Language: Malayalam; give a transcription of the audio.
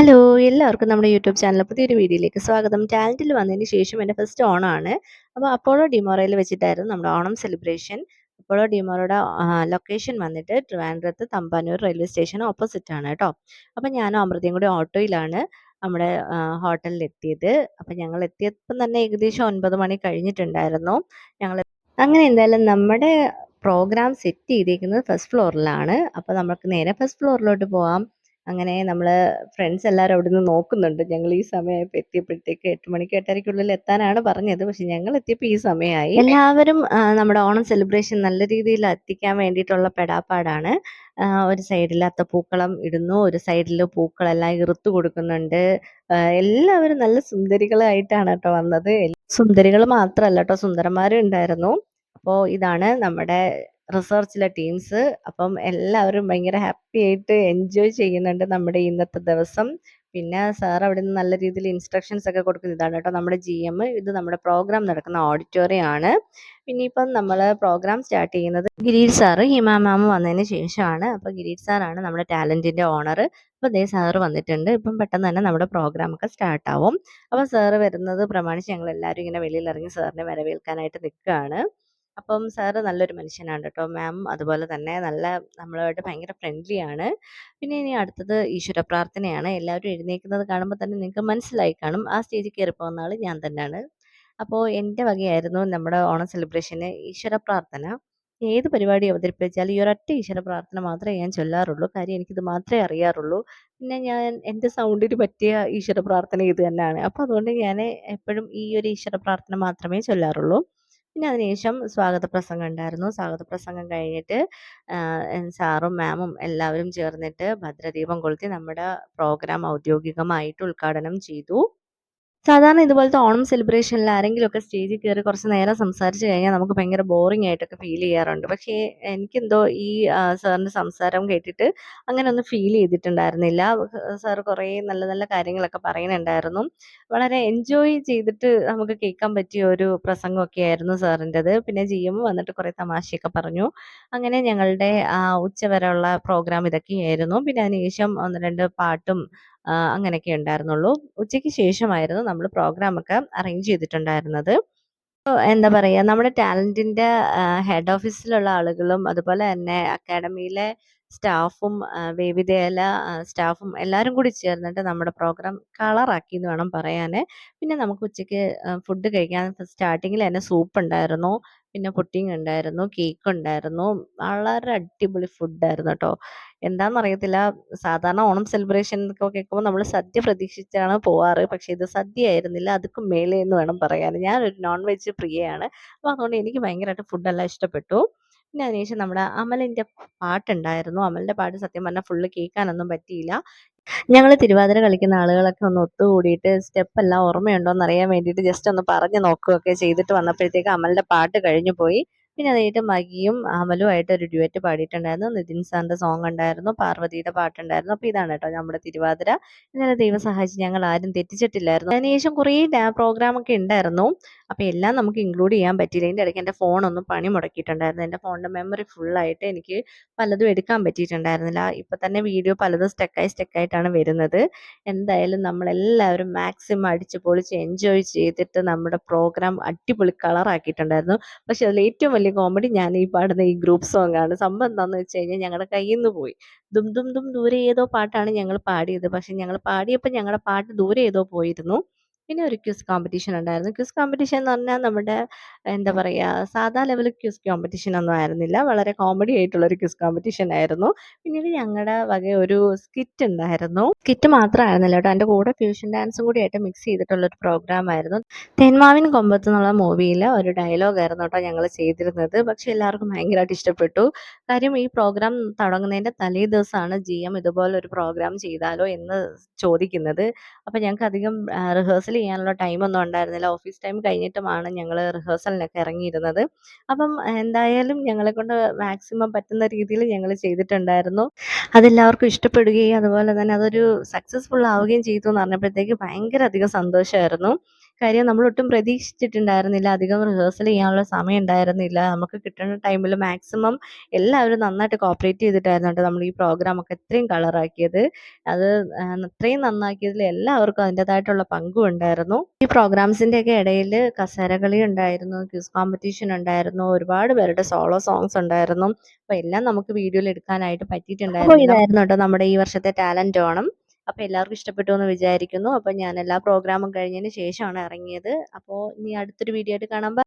ഹലോ എല്ലാവർക്കും നമ്മുടെ യൂട്യൂബ് ചാനലിലെ പുതിയൊരു വീഡിയോയിലേക്ക് സ്വാഗതം. ടാലന്റിൽ വന്നതിന് ശേഷം എന്റെ ഫസ്റ്റ് ഓണമാണ്. അപ്പോൾ അപ്പോളോ ഡിമോറയിൽ വെച്ചിട്ടായിരുന്നു നമ്മുടെ ഓണം സെലിബ്രേഷൻ. അപ്പോളോ ഡിമോറയുടെ ലൊക്കേഷൻ വന്നിട്ട് ട്രിവാൻഡ്രത്ത് തമ്പാനൂർ റെയിൽവേ സ്റ്റേഷൻ ഓപ്പോസിറ്റ് ആണ് കേട്ടോ. അപ്പോൾ ഞാനും അമൃതയും കൂടി ഓട്ടോയിലാണ് നമ്മുടെ ഹോട്ടലിൽ എത്തിയത്. അപ്പോൾ ഞങ്ങൾ എത്തിയപ്പം തന്നെ ഏകദേശം ഒൻപത് മണി കഴിഞ്ഞിട്ടുണ്ടായിരുന്നു. ഞങ്ങൾ അങ്ങനെ എന്തായാലും നമ്മുടെ പ്രോഗ്രാം സെറ്റ് ചെയ്തിരിക്കുന്നത് ഫസ്റ്റ് ഫ്ലോറിലാണ്. അപ്പോൾ നമുക്ക് നേരെ ഫസ്റ്റ് ഫ്ലോറിലോട്ട് പോവാം. അങ്ങനെ നമ്മൾ ഫ്രണ്ട്സ് എല്ലാവരും അവിടുന്ന് നോക്കുന്നുണ്ട്. ഞങ്ങൾ ഈ സമയമായപ്പോൾ എത്തിയപ്പോഴത്തേക്ക് 8 മണിക്ക് 8:30ക്കുള്ളിൽ എത്താനാണ് പറഞ്ഞത്. പക്ഷെ ഞങ്ങൾ എത്തിയപ്പോൾ ഈ സമയമായി. എല്ലാവരും നമ്മുടെ ഓണം സെലിബ്രേഷൻ നല്ല രീതിയിൽ എത്തിക്കാൻ വേണ്ടിയിട്ടുള്ള പെടാപ്പാടാണ്. ഒരു സൈഡിൽ അത്തപ്പൂക്കളം ഇടുന്നു. ഒരു സൈഡിൽ പൂക്കളെല്ലാം ഇറുത്തു കൊടുക്കുന്നുണ്ട്. എല്ലാവരും നല്ല സുന്ദരികളായിട്ടാണ് കേട്ടോ വന്നത്. സുന്ദരികൾ മാത്രമല്ല കേട്ടോ സുന്ദരന്മാരും ഉണ്ടായിരുന്നു. അപ്പോൾ ഇതാണ് നമ്മുടെ റിസർച്ചിലെ ടീംസ്. അപ്പം എല്ലാവരും ഭയങ്കര ഹാപ്പി ആയിട്ട് എൻജോയ് ചെയ്യുന്നുണ്ട് നമ്മുടെ ഇന്നത്തെ ദിവസം. പിന്നെ സാർ അവിടെ നിന്ന് നല്ല രീതിയിൽ ഇൻസ്ട്രക്ഷൻസ് ഒക്കെ കൊടുക്കുന്ന ഇതാണ് കേട്ടോ നമ്മുടെ ജി എം ഇത് നമ്മുടെ പ്രോഗ്രാം നടക്കുന്ന ഓഡിറ്റോറിയം ആണ്. പിന്നെ ഇപ്പം നമ്മൾ പ്രോഗ്രാം സ്റ്റാർട്ട് ചെയ്യുന്നത് ഗിരീഷ് സാറ് ഹിമ മാം വന്നതിന് ശേഷമാണ്. അപ്പോൾ ഗിരീഷ് സാറാണ് നമ്മുടെ ടാലന്റിന്റെ ഓണർ. അപ്പോൾ ദേ സാറ് വന്നിട്ടുണ്ട്. ഇപ്പം പെട്ടെന്ന് തന്നെ നമ്മുടെ പ്രോഗ്രാം ഒക്കെ സ്റ്റാർട്ട് ആവും. അപ്പോൾ സാറ് വരുന്നത് പ്രമാണിച്ച് ഞങ്ങൾ എല്ലാവരും ഇങ്ങനെ വെളിയിൽ ഇറങ്ങി സാറിനെ വരവേൽക്കാനായിട്ട് നിൽക്കുകയാണ്. അപ്പം സാറ് നല്ലൊരു മനുഷ്യനാണ് കേട്ടോ. മാം അതുപോലെ തന്നെ നല്ല നമ്മളുമായിട്ട് ഭയങ്കര ഫ്രണ്ട്ലി ആണ്. പിന്നെ ഇനി അടുത്തത് ഈശ്വര പ്രാർത്ഥനയാണ്. എല്ലാവരും എഴുന്നേൽക്കുന്നത് കാണുമ്പോൾ തന്നെ നിങ്ങൾക്ക് മനസ്സിലായി കാണും. ആ സ്റ്റേജിൽ കയറി പോകുന്ന ആൾ ഞാൻ തന്നെയാണ്. അപ്പോൾ എന്റെ വകയായിരുന്നു നമ്മുടെ ഓണം സെലിബ്രേഷന് ഈശ്വര പ്രാർത്ഥന. ഏത് പരിപാടി അവതരിപ്പിച്ചാലും ഈ ഒരൊറ്റ ഈശ്വര പ്രാർത്ഥന മാത്രമേ ഞാൻ ചൊല്ലാറുള്ളൂ. കാര്യം എനിക്കിത് മാത്രമേ അറിയാറുള്ളൂ. പിന്നെ ഞാൻ എന്റെ സൗണ്ടിന് പറ്റിയ ഈശ്വര പ്രാർത്ഥന ഇത് തന്നെയാണ്. അപ്പോൾ അതുകൊണ്ട് ഞാൻ എപ്പോഴും ഈ ഒരു ഈശ്വര പ്രാർത്ഥന മാത്രമേ ചൊല്ലാറുള്ളൂ. പിന്നെ അതിനുശേഷം സ്വാഗത പ്രസംഗം ഉണ്ടായിരുന്നു. സ്വാഗത പ്രസംഗം കഴിഞ്ഞിട്ട് സാറും മാമും എല്ലാവരും ചേർന്നിട്ട് ഭദ്രദീപം കൊളുത്തി നമ്മുടെ പ്രോഗ്രാം ഔദ്യോഗികമായിട്ട് ഉദ്ഘാടനം ചെയ്തു. സാധാരണ ഇതുപോലത്തെ ഓണം സെലിബ്രേഷനിൽ ആരെങ്കിലുമൊക്കെ സ്റ്റേജിൽ കയറി കുറച്ച് നേരം സംസാരിച്ചു കഴിഞ്ഞാൽ നമുക്ക് ഭയങ്കര ബോറിംഗ് ആയിട്ടൊക്കെ ഫീൽ ചെയ്യാറുണ്ട്. പക്ഷേ എനിക്കെന്തോ ഈ സാറിന്റെ സംസാരം കേട്ടിട്ട് അങ്ങനെ ഒന്ന് ഫീൽ ചെയ്തിട്ടുണ്ടായിരുന്നില്ല. സാർ കുറേ നല്ല നല്ല കാര്യങ്ങളൊക്കെ പറയുന്നുണ്ടായിരുന്നു. വളരെ എൻജോയ് ചെയ്തിട്ട് നമുക്ക് കേൾക്കാൻ പറ്റിയ ഒരു പ്രസംഗമൊക്കെ ആയിരുന്നു സാറിന്റെത്. പിന്നെ ജിഎം വന്നിട്ട് കുറേ തമാശയൊക്കെ പറഞ്ഞു. അങ്ങനെ ഞങ്ങളുടെ ഉച്ച ഉച്ചവരെയുള്ള പ്രോഗ്രാം ഇതൊക്കെയായിരുന്നു. പിന്നെ അതിനുശേഷം 1, 2 പാട്ടും അങ്ങനെയൊക്കെ ഉണ്ടായിരുന്നുള്ളൂ. ഉച്ചയ്ക്ക് ശേഷമായിരുന്നു നമ്മൾ പ്രോഗ്രാം ഒക്കെ അറേഞ്ച് ചെയ്തിട്ടുണ്ടായിരുന്നത്. എന്താ പറയുക നമ്മുടെ ടാലന്റിന്റെ ഹെഡ് ഓഫീസിലുള്ള ആളുകളും അതുപോലെ തന്നെ അക്കാഡമിയിലെ സ്റ്റാഫും വേവിതയിലെ സ്റ്റാഫും എല്ലാവരും കൂടി ചേർന്നിട്ട് നമ്മുടെ പ്രോഗ്രാം കളറാക്കി എന്ന് വേണം പറയാന്. പിന്നെ നമുക്ക് ഉച്ചയ്ക്ക് ഫുഡ് കഴിക്കാൻ സ്റ്റാർട്ടിങ്ങിൽ തന്നെ സൂപ്പ് ഉണ്ടായിരുന്നു. പിന്നെ പുട്ടിങ് ഉണ്ടായിരുന്നു. കേക്ക് ഉണ്ടായിരുന്നു. വളരെ അടിപൊളി ഫുഡായിരുന്നു കേട്ടോ. എന്താണെന്നറിയത്തില്ല സാധാരണ ഓണം സെലിബ്രേഷൻ ഒക്കെ കേൾക്കുമ്പോൾ നമ്മൾ സദ്യ പ്രതീക്ഷിച്ചാണ് പോവാറ്. പക്ഷേ ഇത് സദ്യ ആയിരുന്നില്ല. അതൊക്കെ മേലെ എന്ന് വേണം പറയാൻ. ഞാനൊരു നോൺ വെജ് പ്രിയയാണ്. അപ്പോൾ അതുകൊണ്ട് എനിക്ക് ഭയങ്കരമായിട്ട് ഫുഡെല്ലാം ഇഷ്ടപ്പെട്ടു. പിന്നെ അതിനുശേഷം നമ്മുടെ അമലിന്റെ പാട്ടുണ്ടായിരുന്നു. അമലിന്റെ പാട്ട് സത്യം പറഞ്ഞാൽ ഫുള്ള് കേൾക്കാനൊന്നും പറ്റിയില്ല. ഞങ്ങൾ തിരുവാതിര കളിക്കുന്ന ആളുകളൊക്കെ ഒന്ന് ഒത്തുകൂടിയിട്ട് സ്റ്റെപ്പ് എല്ലാം ഓർമ്മയുണ്ടോ എന്ന് അറിയാൻ വേണ്ടിയിട്ട് ജസ്റ്റ് ഒന്ന് പറഞ്ഞു നോക്കുകയൊക്കെ ചെയ്തിട്ട് വന്നപ്പോഴത്തേക്ക് അമലിന്റെ പാട്ട് കഴിഞ്ഞു പോയി. പിന്നെ അതായിട്ട് മകിയും അമലും അമലുമായിട്ട് ഒരു ഡ്യുവറ്റ് പാടിയിട്ടുണ്ടായിരുന്നു. നിതിൻ സാറിന്റെ സോങ് ഉണ്ടായിരുന്നു. പാർവതിയുടെ പാട്ടുണ്ടായിരുന്നു. അപ്പോൾ ഇതാണ് കേട്ടോ നമ്മുടെ തിരുവാതിര. ഇന്നലെ ദൈവം സഹായിച്ച് ഞങ്ങൾ ആരും തെറ്റിച്ചിട്ടില്ലായിരുന്നു. അതിനുശേഷം കുറേ പ്രോഗ്രാം ഒക്കെ ഉണ്ടായിരുന്നു. അപ്പോൾ എല്ലാം നമുക്ക് ഇൻക്ലൂഡ് ചെയ്യാൻ പറ്റിയില്ല. ഇതിന്റെ ഇടയ്ക്ക് എന്റെ ഫോണൊന്നും പണി മുടക്കിയിട്ടുണ്ടായിരുന്നു. എന്റെ ഫോണിന്റെ മെമ്മറി ഫുള്ളായിട്ട് എനിക്ക് പലതും എടുക്കാൻ പറ്റിയിട്ടുണ്ടായിരുന്നില്ല. ഇപ്പൊ തന്നെ വീഡിയോ പലതും സ്റ്റക്കായി സ്റ്റക്കായിട്ടാണ് വരുന്നത്. എന്തായാലും നമ്മളെല്ലാവരും മാക്സിമം അടിച്ച് പൊളിച്ച് എൻജോയ് ചെയ്തിട്ട് നമ്മുടെ പ്രോഗ്രാം അടിപൊളി കളർ ആക്കിയിട്ടുണ്ടായിരുന്നു പക്ഷെ അതിൽ ഏറ്റവും വലിയ കോമഡി ഞാൻ ഈ പാടുന്ന ഈ ഗ്രൂപ്പ് സോങ് ആണ് സംഭവം എന്താണെന്ന് വെച്ച് കഴിഞ്ഞാൽ ഞങ്ങളുടെ കയ്യിൽ നിന്ന് പോയി. ദും ദും ദും ദൂരെ ഏതോ പാട്ടാണ് ഞങ്ങൾ പാടിയത്. പക്ഷേ ഞങ്ങൾ പാടിയപ്പോൾ ഞങ്ങളുടെ പാട്ട് ദൂരെ ഏതോ പോയിരുന്നു. പിന്നെ ഒരു ക്വിസ് കോമ്പറ്റീഷൻ ഉണ്ടായിരുന്നു. ക്വിസ് കോമ്പറ്റീഷൻ എന്ന് പറഞ്ഞാൽ നമ്മുടെ എന്താ പറയുക സാധാ ലെവൽ ക്വിസ് കോമ്പറ്റീഷൻ ഒന്നും ആയിരുന്നില്ല. വളരെ കോമഡി ആയിട്ടുള്ള ഒരു ക്വിസ് കോമ്പറ്റീഷൻ ആയിരുന്നു. പിന്നീട് ഞങ്ങളുടെ വക ഒരു സ്കിറ്റ് ഉണ്ടായിരുന്നു. സ്കിറ്റ് മാത്രമായിരുന്നില്ല കേട്ടോ. എന്റെ കൂടെ ഫ്യൂഷൻ ഡാൻസും കൂടി ആയിട്ട് മിക്സ് ചെയ്തിട്ടുള്ള ഒരു പ്രോഗ്രാം ആയിരുന്നു. തേന്മാവിൻ കൊമ്പത്ത് എന്നുള്ള മൂവിയിലെ ഒരു ഡയലോഗ് ആയിരുന്നു കേട്ടോ ഞങ്ങൾ ചെയ്തിരുന്നത്. പക്ഷെ എല്ലാവർക്കും ഭയങ്കരമായിട്ട് ഇഷ്ടപ്പെട്ടു. കാര്യം ഈ പ്രോഗ്രാം തുടങ്ങുന്നതിന്റെ തലേ ദിവസമാണ് ജിഎം ഇതുപോലെ ഒരു പ്രോഗ്രാം ചെയ്താലോ എന്ന് ചോദിക്കുന്നത്. അപ്പോൾ ഞങ്ങൾക്ക് അധികം റിഹേഴ്സൽ ചെയ്യാനുള്ള ടൈമൊന്നും ഉണ്ടായിരുന്നില്ല. ഓഫീസ് ടൈം കഴിഞ്ഞിട്ടുമാണ് ഞങ്ങൾ റിഹേഴ്സലിനൊക്കെ ഇറങ്ങിയിരുന്നത്. അപ്പം എന്തായാലും ഞങ്ങളെ കൊണ്ട് മാക്സിമം പറ്റുന്ന രീതിയിൽ ഞങ്ങൾ ചെയ്തിട്ടുണ്ടായിരുന്നു. അതെല്ലാവർക്കും ഇഷ്ടപ്പെടുകയും അതുപോലെ തന്നെ അതൊരു സക്സസ്ഫുൾ ആവുകയും ചെയ്തു എന്ന് പറഞ്ഞപ്പോഴത്തേക്ക് ഭയങ്കര അധികം സന്തോഷമായിരുന്നു. കാര്യം നമ്മൾ ഒട്ടും പ്രതീക്ഷിച്ചിട്ടുണ്ടായിരുന്നില്ല. അധികം റിഹേഴ്സൽ ചെയ്യാനുള്ള സമയം ഉണ്ടായിരുന്നില്ല. നമുക്ക് കിട്ടുന്ന ടൈമിൽ മാക്സിമം എല്ലാവരും നന്നായിട്ട് കോപ്പറേറ്റ് ചെയ്തിട്ടായിരുന്നു കേട്ടോ നമ്മൾ ഈ പ്രോഗ്രാമൊക്കെ ഇത്രയും കളറാക്കിയത്. അത് അത്രയും നന്നാക്കിയതിൽ എല്ലാവർക്കും അതിന്റെതായിട്ടുള്ള പങ്കും ഉണ്ടായിരുന്നു. ഈ പ്രോഗ്രാംസിന്റെയൊക്കെ ഇടയിൽ കസേരകളി ഉണ്ടായിരുന്നു, ക്വിസ് കോമ്പറ്റീഷൻ ഉണ്ടായിരുന്നു, ഒരുപാട് പേരുടെ സോളോ സോങ്സ് ഉണ്ടായിരുന്നു. അപ്പോൾ എല്ലാം നമുക്ക് വീഡിയോയിൽ എടുക്കാനായിട്ട് പറ്റിയിട്ടുണ്ടായിരുന്നു. ഇതായിരുന്നു കേട്ടോ നമ്മുടെ ഈ വർഷത്തെ ടാലന്റ് ഓണം. അപ്പോൾ എല്ലാവർക്കും ഇഷ്ടപ്പെട്ടു എന്ന് വിചാരിക്കുന്നു. അപ്പോൾ ഞാൻ എല്ലാ പ്രോഗ്രാമും കഴിഞ്ഞതിന് ശേഷമാണ് ഇറങ്ങിയത്. അപ്പോൾ ഇനി അടുത്തൊരു വീഡിയോ ആയിട്ട് കാണാം.